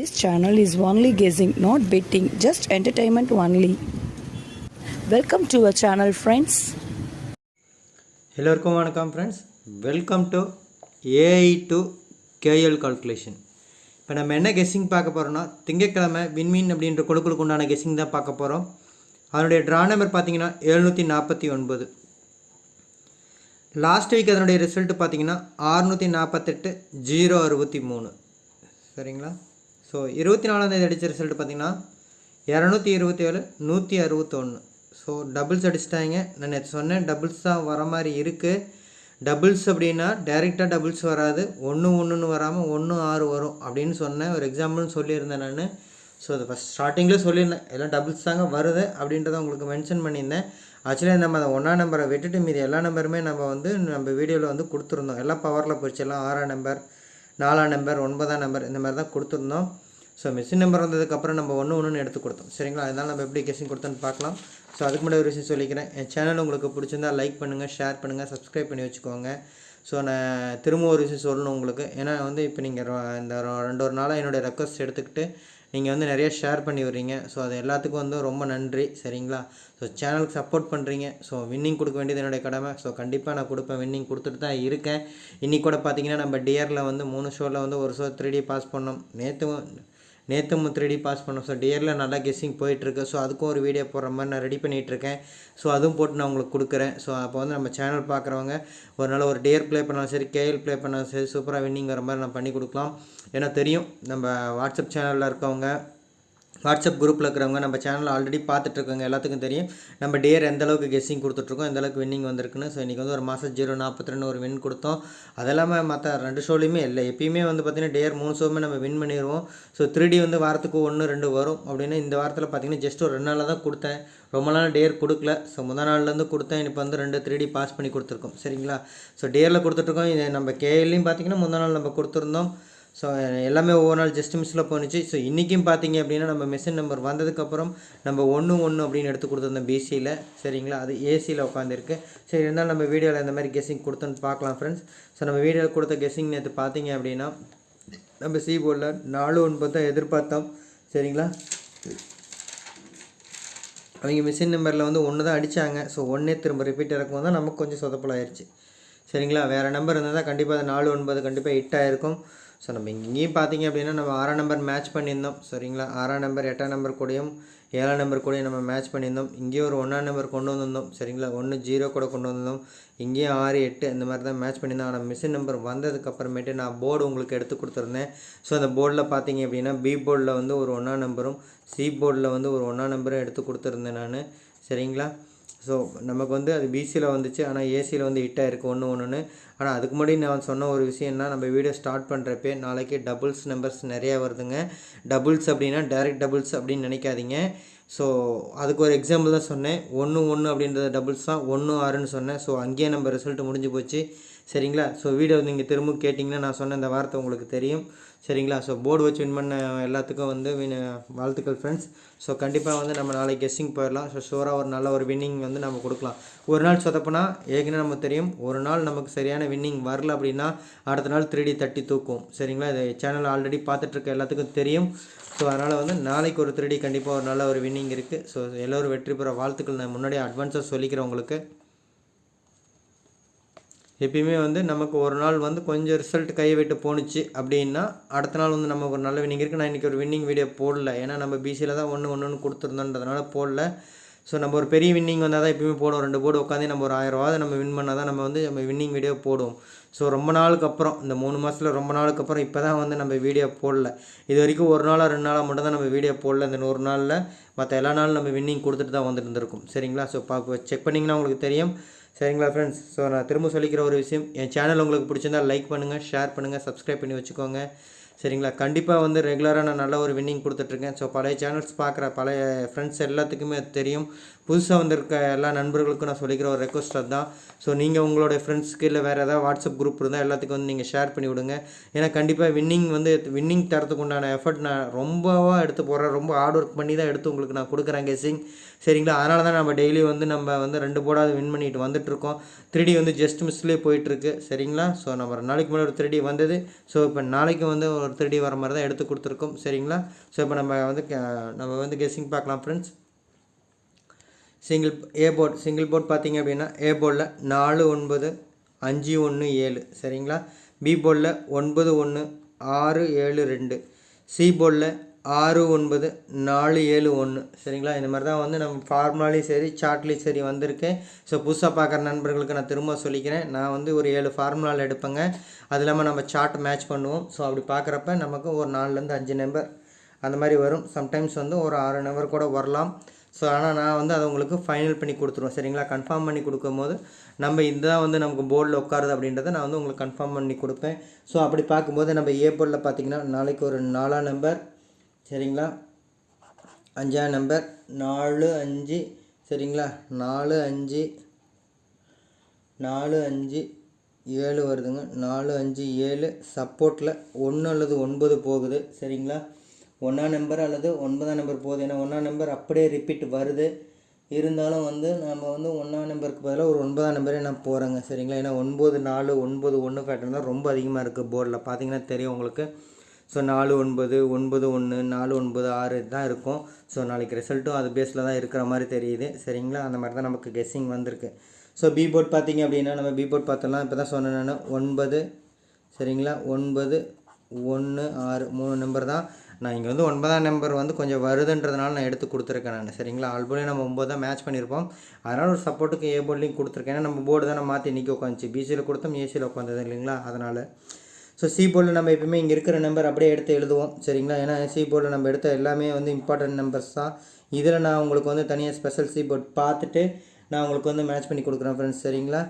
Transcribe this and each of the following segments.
This channel is only guessing, not betting, just entertainment only. Welcome to our channel friends எல்லோருக்கும் வணக்கம் friends welcome to AI to KL calculation இப்போ நம்ம என்ன guessing பார்க்க போகிறோம்னா திங்கட்கிழமை விண்மீன் அப்படின்ற கொடுக்கலுக்கு உண்டான கெஸ்ஸிங் தான் பார்க்க போகிறோம் அதனுடைய ட்ரா நம்பர் பார்த்தீங்கன்னா எழுநூற்றி நாற்பத்தி ஒன்பது. லாஸ்ட் வீக் அதனுடைய ரிசல்ட் பார்த்தீங்கன்னா ஆறுநூற்றி நாற்பத்தெட்டு ஜீரோ அறுபத்தி மூணு. சரிங்களா? ஸோ இருபத்தி நாலாந்தேதி அடித்த ரிசல்ட் பார்த்தீங்கன்னா இரநூத்தி இருபத்தி ஏழு நூற்றி அறுபத்தொன்று ஸோ டபுள்ஸ் அடிச்சிட்டாங்க. நான் நேற்று சொன்னேன் டபுள்ஸ் தான் வர மாதிரி இருக்குது டபுள்ஸ் அப்படின்னா டைரெக்டாக டபுள்ஸ் வராது. ஒன்று ஒன்றுன்னு வராமல் ஒன்று ஆறு வரும் அப்படின்னு சொன்னேன். ஒரு எக்ஸாம்பிள்னு சொல்லியிருந்தேன் நான். ஸோ அது ஃபஸ்ட் ஸ்டார்டிங்கில் சொல்லியிருந்தேன். எல்லாம் டபுள்ஸ் தாங்க வருது அப்படின்றத உங்களுக்கு மென்ஷன் பண்ணியிருந்தேன். ஆக்சுவலி நம்ம அதை ஒன்றா நம்பரை விட்டுட்டு மீதி எல்லா நம்பருமே நம்ம வந்து நம்ம வீடியோவில் வந்து கொடுத்துருந்தோம். எல்லாம் பவரில் போயிடுச்சு. எல்லாம் ஆறாம் நம்பர் நாலாம் நம்பர் ஒன்பதாம் நம்பர் இந்த மாதிரி தான் கொடுத்துருந்தோம். ஸோ மிஷின் நம்பர் வந்ததுக்கப்புறம் நம்ம ஒன்று ஒன்றுன்னு எடுத்து கொடுத்தோம். சரிங்களா? அதனால் நம்ம எப்படி கெஸ்டிங் கொடுத்தோன்னு பார்க்கலாம். ஸோ அதுக்கு முன்னாடி ஒரு விஷயம் சொல்லிக்கிறேன். என் சேனல் உங்களுக்கு பிடிச்சிருந்தா லைக் பண்ணுங்கள் ஷேர் பண்ணுங்கள் சப்ஸ்கிரைப் பண்ணி வச்சுக்கோங்க. ஸோ நான் திரும்ப ஒரு விஷயம் சொல்லணும் உங்களுக்கு. ஏன்னா வந்து இப்போ நீங்கள் இந்த ரொ- ரெண்டு ஒரு நாளாக என்னுடைய ரெக்வஸ்ட் எடுத்துக்கிட்டு நீங்கள் வந்து நிறைய ஷேர் பண்ணி வர்றீங்க. ஸோ அது எல்லாத்துக்கும் வந்து ரொம்ப நன்றி. சரிங்களா? ஸோ சேனலுக்கு சப்போர்ட் பண்ணுறீங்க ஸோ வின்னிங் கொடுக்க வேண்டியது என்னுடைய கடமை. ஸோ கண்டிப்பாக நான் கொடுப்பேன். வின்னிங் கொடுத்துட்டு தான் இருக்கேன். இன்றைக்கூட கூட பார்த்தீங்கன்னா நம்ம டியரில் வந்து மூணு ஷோவில் வந்து ஒரு ஷோ த்ரீ டி பாஸ் பண்ணோம். நேற்று நேற்று த்ரீ பாஸ் பண்ணோம். ஸோ டியரில் நல்லா கெஸ்ஸிங் போயிட்டுருக்கு. ஸோ அதுக்கும் ஒரு வீடியோ போடுற மாதிரி நான் ரெடி பண்ணிகிட்ருக்கேன் ஸோ அதுவும் போட்டு நான் உங்களுக்கு கொடுக்குறேன். ஸோ அப்போ வந்து நம்ம சேனல் பார்க்குறவங்க ஒரு நாள் ஒரு டியர் ப்ளே பண்ணாலும் சரி கேஎல் ப்ளே பண்ணாலும் சரி சூப்பராக வின்னிங் வர மாதிரி நான் பண்ணி கொடுக்கலாம். ஏன்னா தெரியும் நம்ம வாட்ஸ்அப் சேனலில் இருக்கவங்க வாட்ஸ்அப் குரூப்பில் இருக்கிறவங்க நம்ம சேனல் ஆல்ரெடி பார்த்துட்ருக்கோங்க எல்லாத்துக்கும் தெரியும். நம்ம டேர் எந்த அளவுக்கு கெஸ்ஸிங் கொடுத்துட்ருக்கோம் எந்த அளவுக்கு வின்னிங் வந்திருக்குன்னு. ஸோ இன்றைக்கி வந்து ஒரு மாதம் ஜீரோ நாற்பத்தி ரெண்டு ஒரு வின் கொடுத்தோம். அதெல்லாமே மற்ற ரெண்டு ஷோலையுமே இல்லை. எப்பயுமே வந்து பார்த்திங்கன்னா டேர் மூணு ஷோவுமே நம்ம வின் பண்ணிடுவோம் ஸோ த்ரீ வந்து வாரத்துக்கு ஒன்று ரெண்டு வரும். அப்படின்னா இந்த வாரத்தில் பார்த்திங்கன்னா ஜஸ்ட் ஒரு ரெண்டு நாளில் தான் கொடுத்தேன். ரொம்ப நாள் டேர் கொடுக்கல. ஸோ முதல் நாள்லேருந்து கொடுத்தேன். இப்போ வந்து ரெண்டு த்ரீ டி பாஸ் பண்ணி கொடுத்துருக்கோம். சரிங்களா? ஸோ டேரில் கொடுத்துட்ருக்கோம். இது நம்ம கேஎல்லையும் பார்த்திங்கன்னா முதல் நாள் நம்ம கொடுத்துருந்தோம். ஸோ எல்லாமே ஒவ்வொரு நாள் ஜஸ்ட் மிஸ்ஸில் போணுச்சு. ஸோ இன்றைக்கும் பார்த்தீங்க அப்படின்னா நம்ம மிஷின் நம்பர் வந்ததுக்கப்புறம் நம்ம ஒன்று ஒன்று அப்படின்னு எடுத்து கொடுத்துருந்தோம் பிசியில் சரிங்களா? அது ஏசியில் உட்காந்துருக்கு சரி இருந்தாலும் நம்ம வீடியோவில் இந்த மாதிரி கெஸ்ஸிங் கொடுத்தோன்னு பார்க்கலாம் ஃப்ரெண்ட்ஸ் ஸோ நம்ம வீடியோவில் கொடுத்த கெஸ்ஸிங் நேற்று பார்த்தீங்க அப்படின்னா நம்ம சி போர்டில் நாலு ஒன்பது தான் எதிர்பார்த்தோம் சரிங்களா? அவங்க மிஷின் நம்பரில் வந்து ஒன்று தான் அடித்தாங்க ஸோ ஒன்றே திரும்ப ரிப்பீட் இறக்கும் தான் நமக்கு கொஞ்சம் சொதப்பலாயிருச்சு. சரிங்களா? வேறு நம்பர் இருந்தால் தான் கண்டிப்பாக அது நாலு ஒன்பது கண்டிப்பாக ஹிட் ஆகிருக்கும் ஸோ நம்ம இங்கேயும் பார்த்தீங்க அப்படின்னா நம்ம ஆறாம் நம்பர் மேட்ச் பண்ணியிருந்தோம். சரிங்களா? ஆறாம் நம்பர் எட்டாம் நம்பர் கூடயும் ஏழாம் நம்பர் கூடயும் நம்ம மேட்ச் பண்ணியிருந்தோம். இங்கேயும் ஒரு ஒன்றாம் நம்பர் கொண்டு வந்திருந்தோம். சரிங்களா? ஒன்று ஜீரோ கூட கொண்டு வந்திருந்தோம். இங்கேயும் ஆறு எட்டு இந்த மாதிரி தான் மேட்ச் பண்ணியிருந்தோம். ஆனால் மிஷின் நம்பர் வந்ததுக்கப்புறமேட்டு நான் போர்டு உங்களுக்கு எடுத்து கொடுத்துருந்தேன். ஸோ அந்த போர்டில் பார்த்தீங்க அப்படின்னா பி போர்டில் வந்து ஒரு ஒன்றாம் நம்பரும் சி போர்டில் வந்து ஒரு ஒன்றாம் நம்பரும் எடுத்து கொடுத்துருந்தேன் நான். சரிங்களா? ஸோ நமக்கு வந்து அது பிசியில் வந்துச்சு. ஆனால் ஏசியில் வந்து ஹிட் ஆயிருக்கு ஒன்று ஒன்றுன்னு ஆனால் அதுக்கு முன்னாடி நான் சொன்ன ஒரு விஷயம்னா நம்ம வீடியோ ஸ்டார்ட் பண்ணுறப்பே நாளைக்கு டபுள்ஸ் நம்பர்ஸ் நிறையா வருதுங்க. டபுள்ஸ் அப்படின்னா டைரக்ட் டபுள்ஸ் அப்படின்னு நினைக்காதீங்க. ஸோ அதுக்கு ஒரு எக்ஸாம்பிள் தான் சொன்னேன். ஒன்று ஒன்று அப்படின்றத டபுள்ஸ் தான். ஒன்று ஆறுன்னு சொன்னேன். ஸோ அங்கேயே நம்ம ரிசல்ட் முடிஞ்சு போச்சு. சரிங்களா? ஸோ வீடியோ நீங்கள் திரும்ப கேட்டிங்கன்னா நான் சொன்ன இந்த வார்த்தை உங்களுக்கு தெரியும். சரிங்களா? ஸோ போர்டு வச்சு வின் பண்ண எல்லாத்துக்கும் வந்து வின் வாழ்த்துக்கள் ஃப்ரெண்ட்ஸ் ஸோ கண்டிப்பாக வந்து நம்ம நாளைக்கு கெஸ்ஸிங் போயிடலாம். ஸோ ஷூராக ஒரு நல்ல ஒரு வின்னிங் வந்து நம்ம கொடுக்கலாம். ஒரு நாள் சொதப்புனா ஏற்கனவே நமக்கு தெரியும். ஒரு நாள் நமக்கு சரியான வின்னிங் வரல அப்படின்னா அடுத்த நாள் த்ரீ டி தட்டி தூக்கும். சரிங்களா? இது சேனல் ஆல்ரெடி பார்த்துட்ருக்க எல்லாத்துக்கும் தெரியும். ஸோ அதனால் வந்து நாளைக்கு ஒரு த்ரீ டி கண்டிப்பாக ஒரு நல்ல ஒரு வின்னிங் இருக்குது ஸோ எல்லோரும் வெற்றி பெற வாழ்த்துக்கள். நான் முன்னாடியே அட்வான்ஸாக சொல்லிக்கிறேன் உங்களுக்கு. எப்பயுமே வந்து நமக்கு ஒரு நாள் வந்து கொஞ்சம் ரிசல்ட் கையை விட்டு போணுச்சு அப்படின்னா அடுத்த நாள் வந்து நமக்கு ஒரு நல்ல வின்னிங் இருக்குது நான் இன்றைக்கி ஒரு வின்னிங் வீடியோ போடல. ஏன்னா நம்ம பிசியில் தான் ஒன்று ஒன்று ஒன்று கொடுத்துருந்தோன்றதுனால போடல. ஸோ நம்ம ஒரு பெரிய வின்னிங் வந்தால் தான் எப்பயுமே போடுவோம். ரெண்டு போர்டு உட்காந்து நம்ம ஒரு ஆயிரம் நம்ம வின் பண்ணால் தான் நம்ம வந்து நம்ம வின்னிங் வீடியோ போடுவோம். ஸோ ரொம்ப நாளுக்கு அப்புறம் இந்த மூணு மாதத்தில் ரொம்ப நாளுக்கு அப்புறம் இப்போ தான் வந்து நம்ம வீடியோ போடல. இது வரைக்கும் ஒரு நாளாக ரெண்டு நாளாக மட்டும் தான் நம்ம வீடியோ போடல. இந்த நூறு நாளில் மற்ற எல்லா நாளும் நம்ம வின்னிங் கொடுத்துட்டு தான் வந்துட்டு இருந்திருக்கும். சரிங்களா? ஸோ பா செக் பண்ணிங்கன்னா உங்களுக்கு தெரியும். சரிங்களா ஃப்ரெண்ட்ஸ் ஸோ நான் திரும்ப சொல்லிக்கிற ஒரு விஷயம் என் சேனல் உங்களுக்கு பிடிச்சிருந்தா லைக் பண்ணுங்கள் ஷேர் பண்ணுங்கள் சப்ஸ்கிரைப் பண்ணி வச்சுக்கோங்க. சரிங்களா? கண்டிப்பாக வந்து ரெகுலராக நான் நல்ல ஒரு வின்னிங் கொடுத்துட்ருக்கேன் ஸோ பழைய சேனல்ஸ் பார்க்குற பழைய ஃப்ரெண்ட்ஸ் எல்லாத்துக்குமே அது தெரியும். புதுசாக வந்திருக்க எல்லா நண்பர்களுக்கும் நான் சொல்லிக்கிற ஒரு ரெக்வஸ்ட் அதுதான். ஸோ நீங்கள் உங்களோட ஃப்ரெண்ட்ஸ்க்கு இல்லை வேறு ஏதாவது வாட்ஸ்அப் குரூப் இருந்தால் எல்லாத்துக்கும் வந்து நீங்கள் ஷேர் பண்ணி விடுங்க. ஏன்னா கண்டிப்பாக வின்னிங் வந்து வின்னிங் தரத்துக்கு உண்டான எஃபர்ட் நான் ரொம்பவா எடுத்து போடுறேன். ரொம்ப ஹார்ட் ஒர்க் பண்ணி தான் எடுத்து உங்களுக்கு நான் கொடுக்குறேன் கெஸிங் சரிங்களா? அதனால தான் நம்ம டெய்லி வந்து நம்ம வந்து ரெண்டு போர்டாவது வின் பண்ணிட்டு வந்துட்டுருக்கோம். த்ரீ வந்து ஜஸ்ட் மிஸ்லேயே போயிட்டுருக்கு. சரிங்களா? ஸோ நம்ம ஒரு நாளைக்கு முன்னாடி ஒரு த்ரீ வந்தது. ஸோ இப்போ நாளைக்கு வந்து ஒரு த்ரீ வர மாதிரி தான் எடுத்து கொடுத்துருக்கோம். சரிங்களா? ஸோ இப்போ நம்ம வந்து நம்ம வந்து கெஸ்ஸிங் பார்க்கலாம் friends single A board single board பார்த்தீங்க அப்படின்னா ஏ போர்டில் நாலு ஒன்பது அஞ்சு ஒன்று ஏழு. சரிங்களா? பி போர்டில் ஒன்பது ஒன்று ஆறு ஏழு ரெண்டு. சி போர்டில் ஆறு ஒன்பது நாலு ஏழு ஒன்று சரிங்களா? இந்த மாதிரி தான் வந்து நம்ம ஃபார்முலாலையும் சரி சார்ட்லேயும் சரி வந்திருக்கேன் ஸோ புதுசாக பார்க்குற நண்பர்களுக்கு நான் திரும்ப சொல்லிக்கிறேன். நான் வந்து ஒரு ஏழு ஃபார்முலாவில் எடுப்பேங்க. அது இல்லாமல் நம்ம சார்ட் மேட்ச் பண்ணுவோம். ஸோ அப்படி பார்க்குறப்ப நமக்கு ஒரு நாலுலேருந்து அஞ்சு நம்பர் அந்த மாதிரி வரும். சம்டைம்ஸ் வந்து ஒரு ஆறு நம்பர் கூட வரலாம். ஸோ ஆனால் நான் வந்து அதை உங்களுக்கு ஃபைனல் பண்ணி கொடுத்துருவேன். சரிங்களா? கன்ஃபார்ம் பண்ணி கொடுக்கும்போது நம்ம இதுதான் வந்து நமக்கு போர்டில் உட்காருது அப்படின்றத நான் வந்து உங்களுக்கு கன்ஃபார்ம் பண்ணி கொடுப்பேன். ஸோ அப்படி பார்க்கும்போது நம்ம ஏ போர்டில் நாளைக்கு ஒரு நாலாம் நம்பர் சரிங்களா? அஞ்சாம் நம்பர் நாலு அஞ்சு. சரிங்களா? நாலு அஞ்சு. நாலு அஞ்சு. ஏழு வருதுங்க. நாலு அஞ்சு ஏழு. சப்போர்ட்டில் ஒன்று அல்லது ஒன்பது போகுது. சரிங்களா? ஒன்றாம் நம்பர் அல்லது ஒன்பதாம் நம்பர் போகுது. ஏன்னா ஒன்றாம் நம்பர் அப்படியே ரிப்பீட் வருது. இருந்தாலும் வந்து நம்ம வந்து ஒன்றாம் நம்பருக்கு பதிலாக ஒரு ஒன்பதாம் நம்பரே நான் போகிறேங்க சரிங்களா? ஏன்னா ஒன்பது நாலு ஒன்பது ஒன்று பேட்டர்ன் தான் ரொம்ப அதிகமாக இருக்குது போர்டில் பார்த்தீங்கன்னா தெரியும் உங்களுக்கு. ஸோ நாலு ஒன்பது ஒன்பது ஒன்று நாலு ஒன்பது ஆறு தான் இருக்கும். ஸோ நாளைக்கு ரிசல்ட்டும் அது பேஸில் தான் இருக்கிற மாதிரி தெரியுது. சரிங்களா? அந்த மாதிரி தான் நமக்கு கெஸ்ஸிங் வந்திருக்கு. ஸோ பி போர்ட் பார்த்தீங்க அப்படின்னா நம்ம பி போர்ட் பார்த்தோம்னா இப்போ தான் சொன்னேன் ஒன்பது சரிங்களா? ஒன்பது ஒன்று ஆறு மூணு நம்பர் தான். நான் இங்கே வந்து ஒன்பதாம் நம்பர் வந்து கொஞ்சம் வருதுன்றதுனால நான் எடுத்து கொடுத்துருக்கேன் நான். சரிங்களா? ஆல்போலையும் நம்ம ஒம்பது தான் மேட்ச் பண்ணியிருப்போம் அதனால் ஒரு சப்போர்ட்டுக்கு ஏ போர்ட்லேயும் கொடுத்துருக்கேன். ஏன்னா நம்ம போர்டு தான் மாற்றி இன்றைக்கி உட்காந்துச்சு பிசியில் கொடுத்தோம் ஏசியில் உட்காந்தது இல்லைங்களா? அதனால். ஸோ சி போர்டில் நம்ம எப்பவுமே இங்கே இருக்கிற நம்பர் அப்படியே எடுத்து எழுதுவோம். சரிங்களா? ஏன்னா சி போர்டில் நம்ம எடுத்த எல்லாமே வந்து இம்பார்ட்டன்ட் நம்பர்ஸ் தான். இதில் நான் உங்களுக்கு வந்து தனியாக ஸ்பெஷல் சி போர்ட் பார்த்துட்டு நான் உங்களுக்கு வந்து மேட்ச் பண்ணி கொடுக்குறேன் ஃப்ரெண்ட்ஸ் சரிங்களா?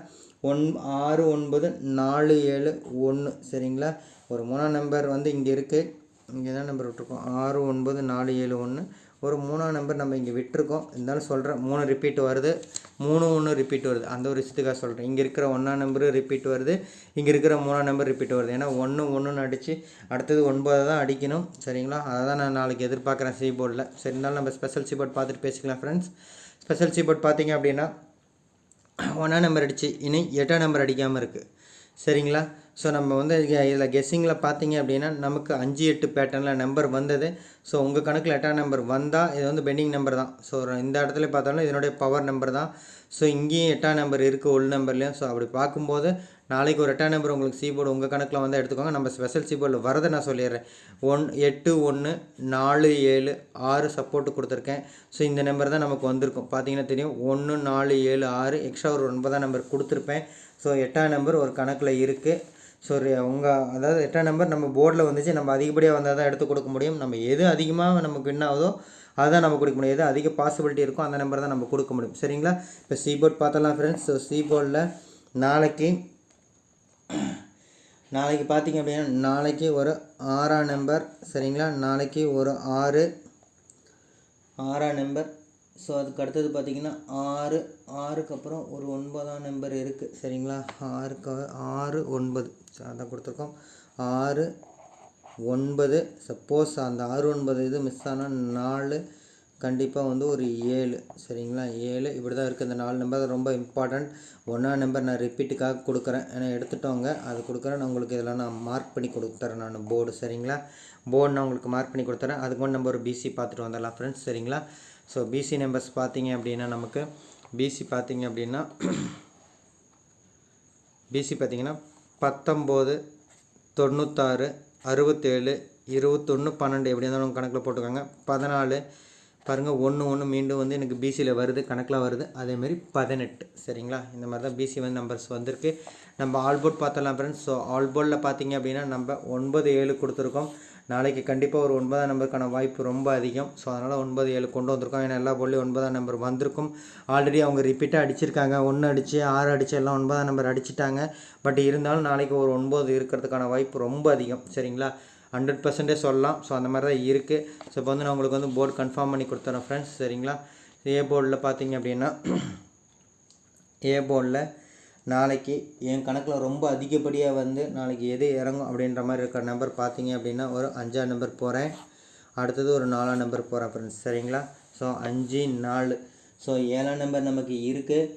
ஒன் ஆறு ஒன்பது நாலு ஏழு ஒன்று சரிங்களா? ஒரு மூணாம் நம்பர் வந்து இங்கே இருக்குது இங்கே தான் நம்பர் விட்டுருக்கோம். ஆறு ஒன்பது நாலு ஏழு ஒன்று. ஒரு மூணாம் நம்பர் நம்ம இங்கே விட்டுருக்கோம். இருந்தாலும் சொல்கிறேன் மூணு ரிப்பீட் வருது. மூணு ஒன்று ரிப்பீட் வருது. அந்த ஒரு விஷயத்துக்காக சொல்கிறேன் இங்கே இருக்கிற ஒன்றாம் நம்பரு ரிப்பீட் வருது. இங்கே இருக்கிற மூணாம் நம்பர் ரிப்பீட் வருது. ஏன்னா ஒன்று ஒன்றுன்னு அடித்து அடுத்தது ஒன்பதை தான் அடிக்கணும். சரிங்களா? அதை தான் நான் நாளைக்கு எதிர்பார்க்குறேன் சி போர்டில் சரி இருந்தாலும் நம்ம ஸ்பெஷல் சி போர்ட் பார்த்துட்டு பேசிக்கலாம் ஃப்ரெண்ட்ஸ் ஸ்பெஷல் சி போர்ட் பார்த்தீங்க அப்படின்னா ஒன்றாம் நம்பர் அடிச்சு இனி எட்டாம் நம்பர் அடிக்காமல் இருக்குது சரிங்களா? ஸோ நம்ம வந்து இதில் கெஸ்ஸிங்கில் பார்த்தீங்க அப்படின்னா நமக்கு அஞ்சு எட்டு பேட்டர்னில் நம்பர் வந்தது. ஸோ உங்கள் கணக்கில் எட்டாம் நம்பர் வந்தால் இது வந்து பெண்டிங் நம்பர் தான். ஸோ இந்த இடத்துல பார்த்தாலும் இதனுடைய பவர் நம்பர் தான். ஸோ இங்கேயும் எட்டாம் நம்பர் இருக்குது உள் நம்பர்லேயும் ஸோ அப்படி பார்க்கும்போது நாளைக்கு ஒரு எட்டாம் நம்பர் உங்களுக்கு சீபோர்டு உங்கள் கணக்கில் வந்து எடுத்துக்கோங்க. நம்ம ஸ்பெஷல் சீபோர்டில் வரதை நான் சொல்லிடுறேன். ஒன் எட்டு ஒன்று நாலு ஏழு ஆறு சப்போர்ட்டு கொடுத்துருக்கேன். ஸோ இந்த நம்பர் தான் நமக்கு வந்திருக்கும். பார்த்தீங்கன்னா தெரியும். ஒன்று நாலு ஏழு ஆறு எக்ஸ்ட்ரா ஒரு ஒன்பதாம் நம்பர் கொடுத்துருப்பேன். ஸோ எட்டாம் நம்பர் ஒரு கணக்கில் இருக்குது ஸோ உங்கள் அதாவது எட்டாம் நம்பர் நம்ம போர்டில் வந்துச்சு நம்ம அதிகப்படியாக வந்தால் தான் எடுத்து கொடுக்க முடியும். நம்ம எது அதிகமாக நமக்கு வின் ஆகுதோ அதுதான் நம்ம கொடுக்க முடியும். எது அதிக பாசிபிலிட்டி இருக்கோ அந்த நம்பர் தான் நம்ம கொடுக்க முடியும். சரிங்களா? இப்போ சி போர்ட் பார்த்தலாம் ஃப்ரெண்ட்ஸ் ஸோ சி போர்டில் நாளைக்கு நாளைக்கு பார்த்தீங்க அப்படின்னா நாளைக்கு ஒரு ஆறாம் நம்பர் சரிங்களா? நாளைக்கு ஒரு ஆறு ஆறாம் நம்பர் ஸோ அதுக்கு அடுத்தது பார்த்தீங்கன்னா ஆறு ஆறுக்கு அப்புறம் ஒரு ஒன்பதாம் நம்பர் இருக்குது சரிங்களா? ஆறுக்கு ஆறு ஒன்பது. அதான் கொடுத்துருக்கோம். ஆறு ஒன்பது. சப்போஸ் அந்த ஆறு ஒன்பது இது மிஸ் ஆனால் நாலு கண்டிப்பாக வந்து ஒரு ஏழு. சரிங்களா? ஏழு. இப்படி தான் இருக்குது இந்த நாலு நம்பர் ரொம்ப இம்பார்ட்டண்ட் ஒன்றாம் நம்பர் நான் ரிப்பீட்டுக்காக கொடுக்குறேன். ஏன்னா எடுத்துட்டோங்க அது கொடுக்குறேன். நான் உங்களுக்கு இதெல்லாம் நான் மார்க் பண்ணி கொடுத்துறேன் நான் போர்டு சரிங்களா? போர்டு நான் உங்களுக்கு மார்க் பண்ணி கொடுத்துறேன். அதுக்கு முன்னாடி நம்ம ஒரு பிசி பார்த்துட்டு வந்துடலாம் ஃப்ரெண்ட்ஸ் சரிங்களா? ஸோ பிசி நம்பர்ஸ் பார்த்தீங்க அப்படின்னா நமக்கு பிசி பார்த்தீங்க அப்படின்னா பிசி பார்த்தீங்கன்னா பத்தொம்போது தொண்ணூத்தாறு அறுபத்தேழு இருபத்தொன்று பன்னெண்டு எப்படி இருந்தாலும் கணக்கில் போட்டுக்கோங்க. பதினாலு பாருங்கள் ஒன்று ஒன்று மீண்டும் வந்து எனக்கு பிசியில் வருது கணக்கில் வருது. அதேமாரி பதினெட்டு சரிங்களா? இந்த மாதிரி தான் பிசி வந்து நம்பர்ஸ் வந்திருக்கு. நம்ம ஆல்போர்ட் பார்த்தலாம் ஃப்ரெண்ட்ஸ் ஸோ ஆல்போர்டில் பார்த்தீங்க அப்படின்னா நம்ம ஒன்பது ஏழு கொடுத்துருக்கோம். நாளைக்கு கண்டிப்பாக ஒரு ஒன்பதாம் நம்பருக்கான வாய்ப்பு ரொம்ப அதிகம். ஸோ அதனால் ஒன்பது ஏழு கொண்டு வந்திருக்கோம். ஏன்னா எல்லா போர்ட்லேயும் ஒன்பதாம் நம்பர் வந்திருக்கும். ஆல்ரெடி அவங்க ரிப்பீட்டாக அடிச்சிருக்காங்க. ஒன்று அடித்து ஆறு அடித்து எல்லாம் ஒன்பதாம் நம்பர் அடிச்சிட்டாங்க. பட் இருந்தாலும் நாளைக்கு ஒரு ஒன்பது இருக்கிறதுக்கான வாய்ப்பு ரொம்ப அதிகம். சரிங்களா? ஹண்ட்ரட் பர்சன்டே சொல்லலாம். ஸோ அந்த மாதிரி தான் இருக்குது ஸோ இப்போ வந்து நான் உங்களுக்கு வந்து போர்டு கன்ஃபார்ம் பண்ணி கொடுத்துறேன் ஃப்ரெண்ட்ஸ் சரிங்களா? ஏ போர்டில் பார்த்தீங்க அப்படின்னா ஏ போர்டில் நாளைக்கு என் கணக்கில் ரொம்ப அதிகப்படியாக வந்து நாளைக்கு எது இறங்கும் அப்படின்ற மாதிரி இருக்கிற நம்பர் பார்த்தீங்க அப்படின்னா ஒரு அஞ்சாம் நம்பர் போகிறேன் அடுத்தது ஒரு நாலாம் நம்பர் போகிறேன் ஃப்ரெண்ட்ஸ் சரிங்களா? ஸோ அஞ்சு நாலு. ஸோ ஏழாம் நம்பர் நமக்கு இருக்குது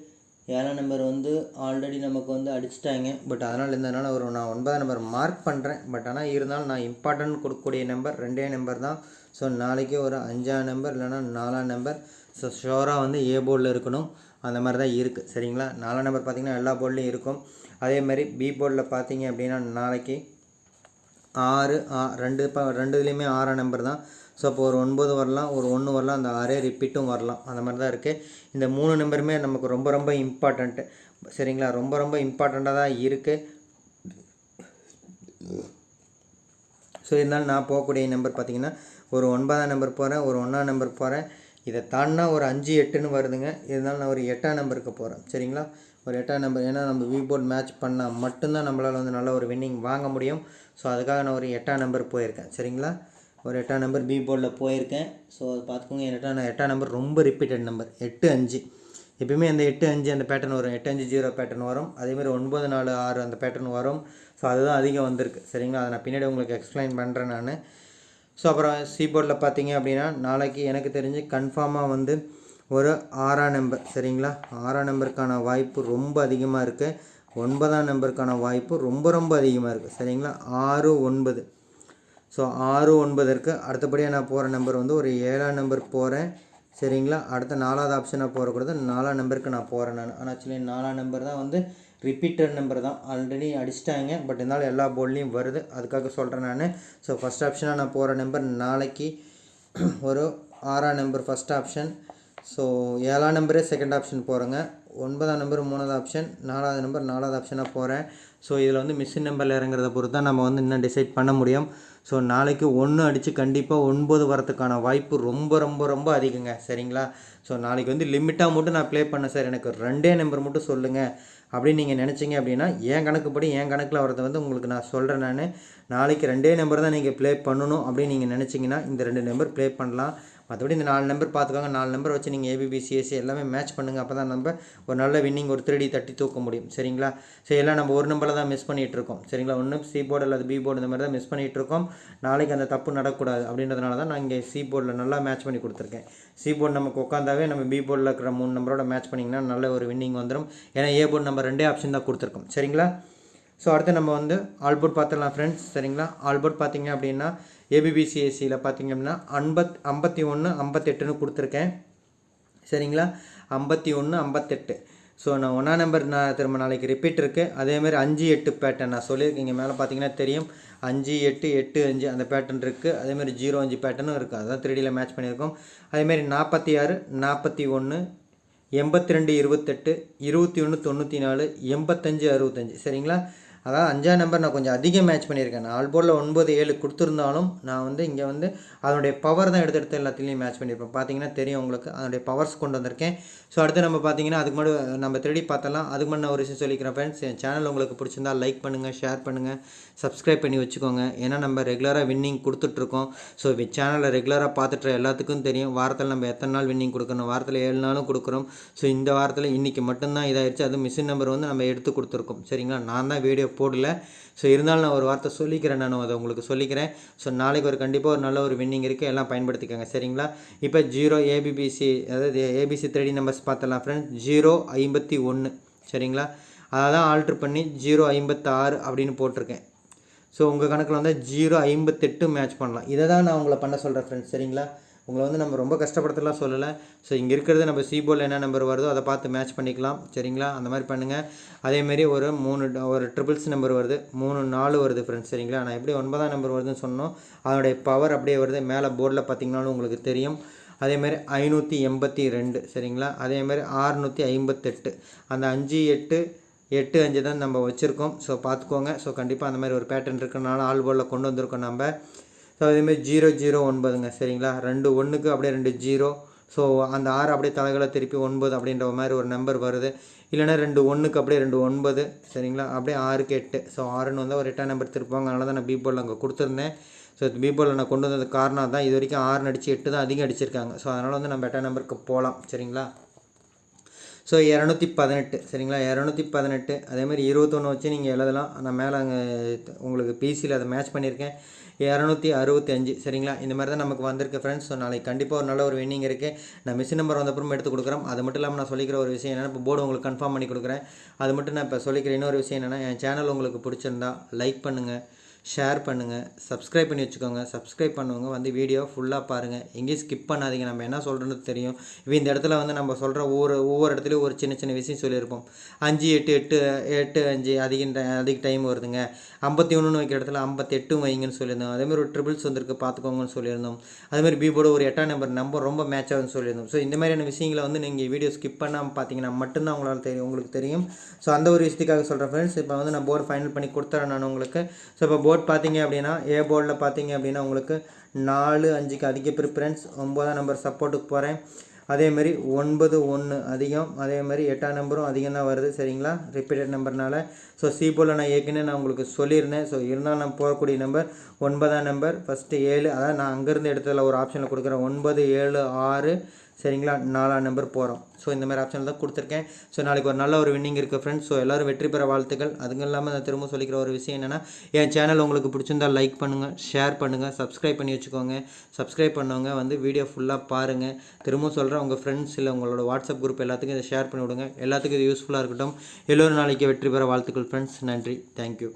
ஏழாம் நம்பர் வந்து ஆல்ரெடி நமக்கு வந்து அடிச்சிட்டாங்க. பட் அதனால் இருந்ததுனால ஒரு நான் ஒன்பதாம் நம்பர் மார்க் பண்ணுறேன் பட் ஆனால் இருந்தாலும் நான் இம்பார்ட்டன்ட் கொடுக்கக்கூடிய நம்பர் ரெண்டே நம்பர் தான். ஸோ நாளைக்கு ஒரு அஞ்சாம் நம்பர் இல்லைன்னா நாலாம் நம்பர் ஸோ ஷோராக வந்து ஏ போர்டில் இருக்கணும். அந்த மாதிரி தான் இருக்குது சரிங்களா? நாலாம் நம்பர் பார்த்திங்கன்னா எல்லா போர்ட்லேயும் இருக்கும். அதே மாதிரி பி போர்டில் பார்த்தீங்க அப்படின்னா நாளைக்கு ஆறு ஆ ரெண்டு இப்போ ரெண்டு இதுலேயுமே ஆறாம் நம்பர் தான். ஸோ அப்போ ஒரு ஒன்பது வரலாம் ஒரு ஒன்று வரலாம் அந்த ஆறே ரிப்பீட்டும் வரலாம். அந்த மாதிரி தான் இருக்குது இந்த மூணு நம்பருமே நமக்கு ரொம்ப ரொம்ப இம்பார்ட்டண்ட்டு சரிங்களா? ரொம்ப ரொம்ப இம்பார்ட்டண்ட்டாக தான் இருக்குது ஸோ இருந்தாலும் நான் போகக்கூடிய நம்பர் பார்த்தீங்கன்னா ஒரு ஒன்பதாம் நம்பர் போகிறேன் ஒரு ஒன்றாம் நம்பர் போகிறேன் இதை தாண்டினா ஒரு அஞ்சு எட்டுன்னு வருதுங்க. இருந்தாலும் நான் ஒரு எட்டாம் நம்பருக்கு போகிறேன் சரிங்களா? ஒரு எட்டாம் நம்பர். ஏன்னா நம்ம விபோர்ட் மேட்ச் பண்ணால் மட்டும்தான் நம்மளால் வந்து நல்ல ஒரு வின்னிங் வாங்க முடியும். ஸோ அதுக்காக நான் ஒரு எட்டாம் நம்பர் போயிருக்கேன். சரிங்களா? ஒரு எட்டாம் நம்பர் பி போர்டில் போயிருக்கேன். ஸோ அதை பார்த்துக்கோங்க. எட்டாம் எட்டாம் நம்பர் ரொம்ப ரிப்பீட்டட் நம்பர் எட்டு அஞ்சு. எப்பயுமே அந்த எட்டு அஞ்சு அந்த பேட்டர்ன் வரும். எட்டு அஞ்சு ஜீரோ பேட்டர்ன் வரும். அதேமாதிரி ஒன்பது நாலு ஆறு அந்த பேட்டர்ன் வரும். ஸோ அதுதான் அதிகம் வந்திருக்கு. சரிங்களா? அதை நான் பின்னாடி உங்களுக்கு எக்ஸ்பிளைன் பண்ணுறேன் நான். ஸோ அப்புறம் சீபோர்டில் பார்த்தீங்க அப்படின்னா நாளைக்கு எனக்கு தெரிஞ்சு கன்ஃபார்மாக வந்து ஒரு ஆறாம் நம்பர் சரிங்களா? ஆறாம் நம்பருக்கான வாய்ப்பு ரொம்ப அதிகமாக இருக்குது ஒன்பதாம் நம்பருக்கான வாய்ப்பு ரொம்ப ரொம்ப அதிகமாக இருக்குது சரிங்களா? ஆறு ஒன்பது. ஸோ ஆறு ஒன்பது இருக்குது அடுத்தபடியாக நான் போகிற நம்பர் வந்து ஒரு ஏழாம் நம்பர் போகிறேன் சரிங்களா? அடுத்த நாலாவது ஆப்ஷனாக போகக்கூடாது நாலாம் நம்பருக்கு நான் போகிறேன் நான். ஆனால் ஆக்சுவலி நாலாம் நம்பர் தான் வந்து ரிப்பீட்டர் நம்பர் தான். ஆல்ரெடி அடிச்சிட்டாங்க. பட் இருந்தாலும் எல்லா போர்ட்லேயும் வருது. அதுக்காக சொல்கிறேன் நான். ஸோ ஃபஸ்ட் ஆப்ஷனாக நான் போகிற நம்பர் நாளைக்கு ஒரு ஆறாம் நம்பர் ஃபஸ்ட் ஆப்ஷன் ஸோ ஏழாம் நம்பரே செகண்ட் ஆப்ஷன் போகிறேங்க ஒன்பதாம் நம்பர் மூணாவது ஆப்ஷன் நாலாவது நம்பர் நாலாவது ஆப்ஷனாக போகிறேன் ஸோ இதில் வந்து மிஸ்ஸின் நம்பரில் இறங்குறத பொறுத்து தான் நம்ம வந்து இன்னும் டிசைட் பண்ண முடியும். ஸோ நாளைக்கு ஒன்று அடித்து கண்டிப்பாக ஒன்பது வரத்துக்கான வாய்ப்பு ரொம்ப ரொம்ப ரொம்ப அதிகங்க. சரிங்களா? ஸோ நாளைக்கு வந்து லிமிட்டாக மட்டும் நான் ப்ளே பண்ணேன் சார் எனக்கு ரெண்டே நம்பர் மட்டும் சொல்லுங்கள் அப்படின்னு நீங்கள் நினச்சிங்க அப்படின்னா என் கணக்குப்படி என் கணக்கில் வரதை வந்து உங்களுக்கு நான் சொல்கிறேன் நான். நாளைக்கு ரெண்டே நம்பர் தான் நீங்கள் ப்ளே பண்ணணும் அப்படின்னு நீங்கள் நினச்சிங்கன்னா இந்த ரெண்டு நம்பர் ப்ளே பண்ணலாம். மற்றபடி இந்த நாலு நம்பர் பார்த்துக்கோங்க. நாலு நம்பர் வச்சு நீங்கள் ஏபிபிசிஎஸ்சி எல்லாமே மேட்ச் பண்ணுங்கள் அப்போ தான் நம்ம ஒரு நல்ல வின்னிங் ஒரு த்ரீடி தட்டி தூக்க முடியும். சரிங்களா? சரி எல்லாம் நம்ம ஒரு நம்பரில் தான் மிஸ் பண்ணிகிட்டு இருக்கோம் சரிங்களா? ஒன்று சி போர்டு அல்லது பி போர்டு இந்த மாதிரி தான் மிஸ் பண்ணிகிட்டு இருக்கோம் நாளைக்கு அந்த தப்பு நடக்கக்கூடாது அப்படின்றதுனால தான் நான் இங்கே சி போர்டில் நல்லா மேட்ச் பண்ணி கொடுத்துருக்கேன். சி போர்டு நமக்கு உட்காந்தாவே நம்ம பி போர்டில் இருக்கிற மூணு நம்பரோட மேட்ச் பண்ணிங்கன்னா நல்ல ஒரு வின்னிங் வந்துடும் ஏன்னா ஏ போர்டு நம்ம ரெண்டே ஆப்ஷன் தான் கொடுத்துருக்கோம். சரிங்களா? ஸோ அடுத்து நம்ம வந்து ஆல்போர்ட் பார்த்துடலாம் ஃப்ரெண்ட்ஸ் சரிங்களா? ஆல்போர்ட் பார்த்தீங்க அப்படின்னா ஏபிபிசிஎஸ்சியில் பார்த்திங்க அப்படின்னா ஐம்பத் ஐம்பத்தி ஒன்று ஐம்பத்தெட்டுன்னு கொடுத்துருக்கேன். சரிங்களா? ஐம்பத்தி ஒன்று ஐம்பத்தெட்டு. ஸோ நான் ஒன்றா நம்பர் நான் திரும்ப நாளைக்கு ரிப்பீட் இருக்குது அதேமாதிரி அஞ்சு எட்டு பேட்டர்ன் நான் சொல்லியிருக்கேன். இங்கே மேலே பார்த்தீங்கன்னா தெரியும். அஞ்சு எட்டு எட்டு அஞ்சு அந்த பேட்டர்ன் இருக்குது அதேமாதிரி ஜீரோ அஞ்சு பேட்டர்னும் இருக்குது அதுதான் த்ரீடியில் மேட்ச் பண்ணியிருக்கோம். அதேமாதிரி நாற்பத்தி ஆறு நாற்பத்தி ஒன்று எண்பத்தி ரெண்டு இருபத்தெட்டு இருபத்தி ஒன்று தொண்ணூற்றி நாலு எண்பத்தஞ்சு அறுபத்தஞ்சு. சரிங்களா? அதாவது அஞ்சாம் நம்பர் நான் கொஞ்சம் அதிகம் மேட்ச் பண்ணியிருக்கேன். நான் ஆல்போர்டில் ஒன்பது ஏழு கொடுத்துருந்தாலும் நான் வந்து இங்கே வந்து அதனுடைய பவர் தான் எடுத்து எடுத்து எல்லாத்துலேயும் மேட்ச் பண்ணியிருப்பேன். பார்த்தீங்கன்னா தெரியும் உங்களுக்கு. அதனுடைய பவர்ஸ் கொண்டு வந்திருக்கேன். ஸோ அடுத்து நம்ம பார்த்தீங்கன்னா அதுக்கு முன்னாடி நம்ம தேடி பார்த்தலாம் அதுக்கு முன்னாடி நான் ஒரு விஷயம் சொல்லிக்கிறேன் ஃப்ரெண்ட்ஸ் என் சேனல் உங்களுக்கு பிடிச்சிருந்தா லைக் பண்ணுங்கள் ஷேர் பண்ணுங்கள் சப்ஸ்கிரைப் பண்ணி வச்சுக்கோங்க. ஏன்னா நம்ம ரெகுலராக வின்னிங் கொடுத்துட்ருக்கோம். ஸோ சேனலை ரெகுலராக பார்த்துட்டு எல்லாத்துக்கும் தெரியும். வாரத்தில் நம்ம எத்தனை நாள் வின்னிங் கொடுக்கணும்? வாரத்தில் ஏழு நாளும் கொடுக்குறோம். ஸோ இந்த வாரத்தில் இன்றைக்கி மட்டும்தான் இதாகிடுச்சு அது மிஷின் நம்பர் வந்து நம்ம எடுத்து கொடுத்துருக்கோம். சரிங்களா? நான் தான் வீடியோ போடல. ஸோ இருந்தாலும் நான் ஒரு வார்த்தை சொல்லிக்கிறேன் நான் அதை உங்களுக்கு சொல்லிக்கிறேன். ஸோ நாளைக்கு ஒரு கண்டிப்பாக ஒரு நல்ல ஒரு வின்னிங் இருக்குது எல்லாம் பயன்படுத்திக்கோங்க. சரிங்களா? இப்போ ஜீரோ ஏபிபிசி அதாவது ஏபிசி த்ரீ நம்பர்ஸ் பார்த்தலாம் ஃப்ரெண்ட்ஸ் ஜீரோ ஐம்பத்தி ஒன்று சரிங்களா? அதை தான் ஆல்ட்ரு பண்ணி ஜீரோ ஐம்பத்தாறு அப்படின்னு போட்டிருக்கேன். ஸோ உங்கள் கணக்கில் வந்து ஜீரோ ஐம்பத்தெட்டு மேட்ச் பண்ணலாம். இதை தான் நான் உங்களை பண்ண சொல்கிறேன் ஃப்ரெண்ட்ஸ் சரிங்களா? உங்களை வந்து நம்ம ரொம்ப கஷ்டப்படுத்தலாம் சொல்லலை. ஸோ இங்கே இருக்கிறது நம்ம சி போர்டில் என்ன நம்பர் வருதோ அதை பார்த்து மேட்ச் பண்ணிக்கலாம். சரிங்களா? அந்த மாதிரி பண்ணுங்கள் அதேமாரி ஒரு மூணு ஒரு ட்ரிபிள்ஸ் நம்பர் வருது. மூணு நாலு வருது ஃப்ரெண்ட்ஸ் சரிங்களா? நான் எப்படி ஒன்பதாம் நம்பர் வருதுன்னு சொன்னோம் அதனுடைய பவர் அப்படியே வருது. மேலே போர்டில் பார்த்திங்கனாலும் உங்களுக்கு தெரியும். அதேமாதிரி ஐநூற்றி எண்பத்தி ரெண்டு. சரிங்களா? அதேமாதிரி ஆறுநூற்றி ஐம்பத்தெட்டு. அந்த அஞ்சு எட்டு எட்டு அஞ்சு தான் நம்ம வச்சுருக்கோம். ஸோ பார்த்துக்கோங்க. ஸோ கண்டிப்பாக அந்த மாதிரி ஒரு பேட்டர்ன் இருக்கிறனால ஆல் போர்டில் கொண்டு வந்திருக்கோம் நம்ம. ஸோ அதேமாதிரி ஜீரோ ஜீரோ ஒன்பதுங்க. சரிங்களா? ரெண்டு ஒன்றுக்கு அப்படியே ரெண்டு ஜீரோ. ஸோ அந்த ஆறு அப்படியே தலைகளை திருப்பி ஒன்பது அப்படின்ற மாதிரி ஒரு நம்பர் வருது. இல்லைன்னா ரெண்டு ஒன்றுக்கு அப்படியே ரெண்டு ஒன்பது. சரிங்களா? அப்படியே ஆறுக்கு எட்டு. ஸோ ஆறுன்னு வந்தால் ஒரு எட்டாம் நம்பர் திருப்பாங்க அதனால தான் நான் பீபோல் அங்கே கொடுத்துருந்தேன். ஸோ பீபோவில் நான் கொண்டு வந்தது காரணம் தான் இது வரைக்கும் ஆறு அடித்து எட்டு தான் அதிகம் அடிச்சிருக்காங்க. ஸோ அதனால் வந்து நம்ம எட்டாம் நம்பருக்கு போகலாம் சரிங்களா? ஸோ இரநூத்தி பதினெட்டு சரிங்களா? இரநூத்தி பதினெட்டு அதேமாதிரி இருபத்தொன்று வச்சு நீங்கள் எழுதலாம். நான் மேலே அங்கே உங்களுக்கு பிசியில் அதை மேட்ச் பண்ணியிருக்கேன். இரநூத்தி அறுபத்தி அஞ்சு சரிங்களா? இந்த மாதிரி தான் நமக்கு வந்திருக்கு ஃப்ரெண்ட்ஸ் ஸோ நாளைக்கு கண்டிப்பாக ஒரு நல்ல ஒரு வின்னிங் இருக்குது நான் மிஷின் நம்பர் வந்தப்புறம் எடுத்து கொடுக்குறோம் அது மட்டும் இல்லாமல் நான் சொல்லிக்கிற ஒரு விஷயம் என்னென்னா இப்போ போர்டு உங்களுக்கு கன்ஃபார்ம் பண்ணி கொடுக்குறேன். அது மட்டும் நான் இப்போ சொல்லிக்கிற இன்னொரு விஷயம் என்னென்னா என் சேனல் உங்களுக்கு பிடிச்சிருந்தா லைக் பண்ணுங்கள் ஷேர் பண்ணுங்கள் சப்ஸ்கிரைப் பண்ணி வச்சுக்கோங்க. சப்ஸ்கிரைப் பண்ணுவங்க வந்து வீடியோ ஃபுல்லாக பாருங்கள் எங்கேயும் ஸ்கிப் பண்ணாதீங்க. நம்ம என்ன சொல்கிறோன்னு தெரியும். இப்போ இந்த இடத்துல வந்து நம்ம சொல்கிற ஒவ்வொரு ஒவ்வொரு இடத்துலையும் ஒரு சின்ன சின்ன விஷயம் சொல்லியிருப்போம். அஞ்சு எட்டு எட்டு எட்டு அஞ்சு அதிக அதிக டைம் வருதுங்க. ஐம்பத்தி ஒன்றுன்னு வைக்கிற இடத்துல ஐம்பத்தெட்டும் வைங்கன்னு சொல்லியிருந்தோம். அதேமாதிரி ஒரு ட்ரிபிள்ஸ் வந்திருக்கு பார்த்துக்கோங்கன்னு சொல்லியிருந்தோம். அதேமாதிரி பீபோட ஒரு எட்டாம் நம்பர் நம்பர் ரொம்ப மேட்ச் ஆகுதுன்னு சொல்லியிருந்தோம். ஸோ இந்த மாதிரியான விஷயங்களை வந்து நீங்கள் வீடியோ ஸ்கிப் பண்ணாமல் பார்த்தீங்கன்னா மட்டும்தான் உங்களால் தெரியும் உங்களுக்கு தெரியும். ஸோ அந்த ஒரு விஷயத்துக்காக சொல்கிறேன் ஃப்ரெண்ட்ஸ் இப்போ வந்து நான் போர்டு ஃபைனல் பண்ணி கொடுத்துறேன் நான் உங்களுக்கு. ஸோ இப்போ போர்டு பார்த்தீங்க அப்படின்னா ஏ போர்டில் பார்த்தீங்க அப்படின்னா உங்களுக்கு நாலு அஞ்சுக்கு அதிக ப்ரிஃபரன்ஸ் ஒம்பதாம் நம்பர் சப்போர்ட்டுக்கு போகிறேன் அதேமாதிரி ஒன்பது ஒன்று அதிகம் அதே மாதிரி எட்டாம் நம்பரும் அதிகம் தான் வருது சரிங்களா? ரிப்பீட்டட் நம்பர்னால ஸோ சி போல் நான் ஏற்கனவே நான் உங்களுக்கு சொல்லியிருந்தேன். ஸோ இருந்தாலும் நான் போகக்கூடிய நம்பர் ஒன்பதாம் நம்பர் ஃபஸ்ட்டு ஏழு. அதாவது நான் அங்கேருந்து இடத்துல ஒரு ஆப்ஷனில் கொடுக்குறேன். ஒன்பது ஏழு ஆறு சரிங்களா? நாலாம் நம்பர் போகிறோம் ஸோ இந்த மாதிரி ஆப்ஷனில் தான் கொடுத்துருக்கேன். ஸோ நாளைக்கு ஒரு நல்ல ஒரு வின்னிங் இருக்குது ஃப்ரெண்ட்ஸ் ஸோ எல்லோரும் வெற்றி பெற வாழ்த்துக்கள். அதுவும் இல்லாமல் நான் திரும்ப சொல்லிக்கிற ஒரு விஷயம் என்னென்னா என் சேனல் உங்களுக்கு பிடிச்சிருந்தா லைக் பண்ணுங்கள் ஷேர் பண்ணுங்கள் சப்ஸ்கிரைப் பண்ணி வச்சுக்கோங்க. சப்ஸ்கிரைப் பண்ணவங்க வந்து வீடியோ ஃபுல்லாக பாருங்கள் திரும்ப சொல்கிறேன் உங்கள் ஃப்ரெண்ட்ஸ் இல்லை உங்களோட வாட்ஸ்அப் குரூப் எல்லாத்துக்கும் இதை ஷேர் பண்ணி விடுங்க. எல்லாத்துக்கும் இது யூஸ்ஃபுல்லாக இருக்கட்டும். எல்லோரும் நாளைக்கு வெற்றி பெற வாழ்த்துக்கள் ஃப்ரெண்ட்ஸ் நன்றி. தேங்க்யூ